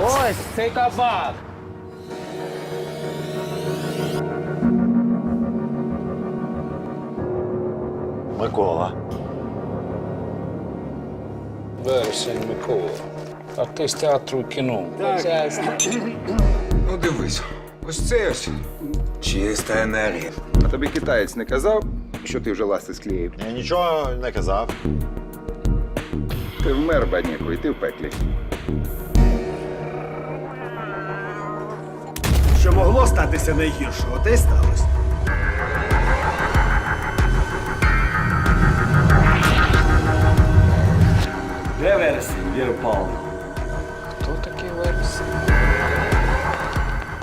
Ось цей кабак. Микола. Вересень Микола. Артист театру і кіно. Ну дивись, ось це ось чиста енергія. А тобі китаєць не казав, що ти вже ласти склеїв? Я нічого не казав. Ти вмер, бадніку, і ти в пеклі. Що могло статися найгіршого, те й сталося. Де вересень, Павловна? Хто такий вересень?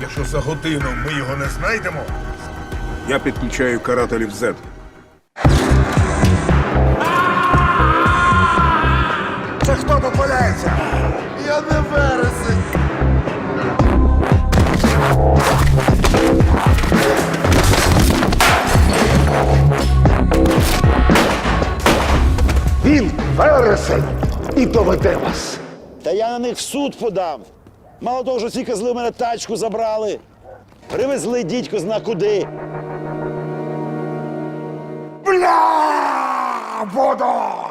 Якщо за годину ми його не знайдемо, Я підключаю карателів Z. це хто попаляється? Я не вересень. Він вересень і доведе вас. Та я на них в суд подам. Мало того, що ці козли в мене тачку забрали. Привезли дідько зна куди. Бля! Вода!